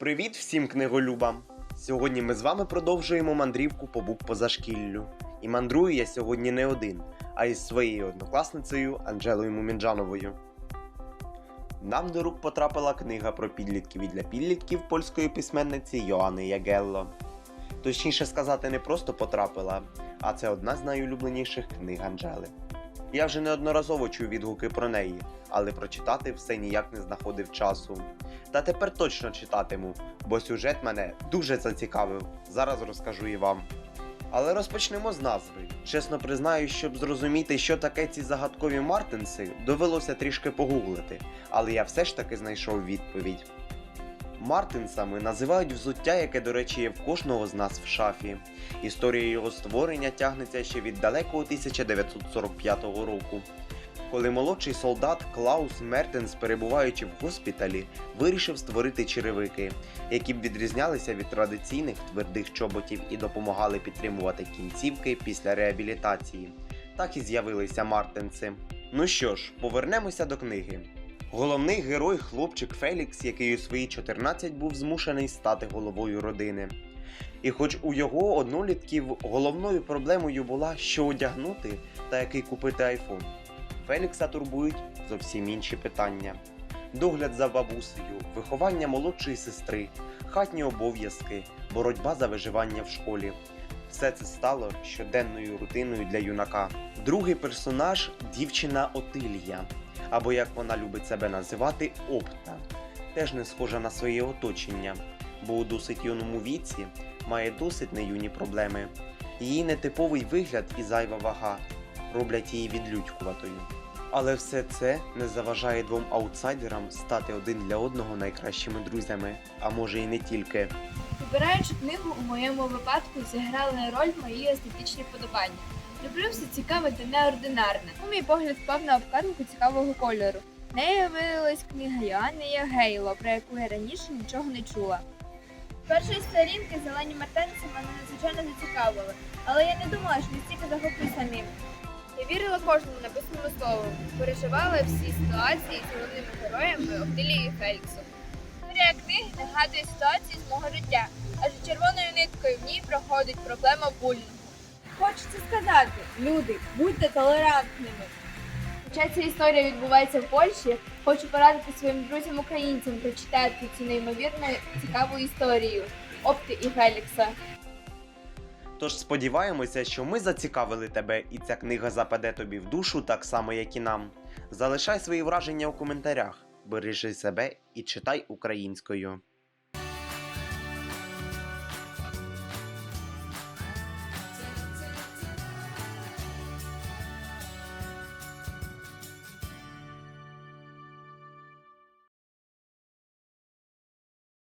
Привіт всім книголюбам! Сьогодні ми з вами продовжуємо мандрівку по бук позашкіллю. І мандрую я сьогодні не один, а із своєю однокласницею Анжелою Мумінджановою. Нам до рук потрапила книга про підлітків і для підлітків польської письменниці Йоанни Ягелло. Точніше сказати, не просто потрапила, а це одна з найулюбленіших книг Анжели. Я вже неодноразово чув відгуки про неї, але прочитати все ніяк не знаходив часу. Та тепер точно читатиму, бо сюжет мене дуже зацікавив. Зараз розкажу і вам. Але розпочнемо з назви. Чесно признаю, щоб зрозуміти, що таке ці загадкові Мартинси, довелося трішки погуглити, але я все ж таки знайшов відповідь. Мартинсами називають взуття, яке, до речі, є в кожного з нас в шафі. Історія його створення тягнеться ще від далекого 1945 року. Коли молодший солдат Клаус Мертенс, перебуваючи в госпіталі, вирішив створити черевики, які б відрізнялися від традиційних твердих чоботів і допомагали підтримувати кінцівки після реабілітації. Так і з'явилися Мартенси. Ну що ж, повернемося до книги. Головний герой хлопчик Фелікс, який у свої 14 був змушений стати головою родини. І хоч у його однолітків головною проблемою була, що одягнути та який купити айфон, Фелікса турбують зовсім інші питання: догляд за бабусею, виховання молодшої сестри, хатні обов'язки, боротьба за виживання в школі. Все це стало щоденною рутиною для юнака. Другий персонаж дівчина Отилія, або як вона любить себе називати, Опта. Теж не схожа на своє оточення, бо у досить юному віці має досить неюні проблеми. Її нетиповий вигляд і зайва вага роблять її відлюдькуватою. Але все це не заважає двом аутсайдерам стати один для одного найкращими друзями, а може і не тільки. Вибираючи книгу, у моєму випадку зіграли роль мої естетичні подобання. Люблю все цікаве та неординарне. У мій погляд впав на цікавого кольору. Нею виявилась книга Йоанни Ягейло, про яку я раніше нічого не чула. Перші сторінки зелені мартенці мене надзвичайно зацікавили, але я не думала, що настільки захоплюю самим. Я вірила кожному написаному слову, переживала всі ситуації з головними героями Оптилією Феліксом. Історія книги нагадує ситуації з мого життя, адже червоною ниткою в ній проходить проблема булінгу. Хочеться сказати, люди, будьте толерантними. Хоча ця історія відбувається в Польщі, хочу порадити своїм друзям-українцям прочитати цю неймовірно цікаву історію Опти і Фелікса. Тож сподіваємося, що ми зацікавили тебе, і ця книга западе тобі в душу так само, як і нам. Залишай свої враження у коментарях, бережи себе і читай українською.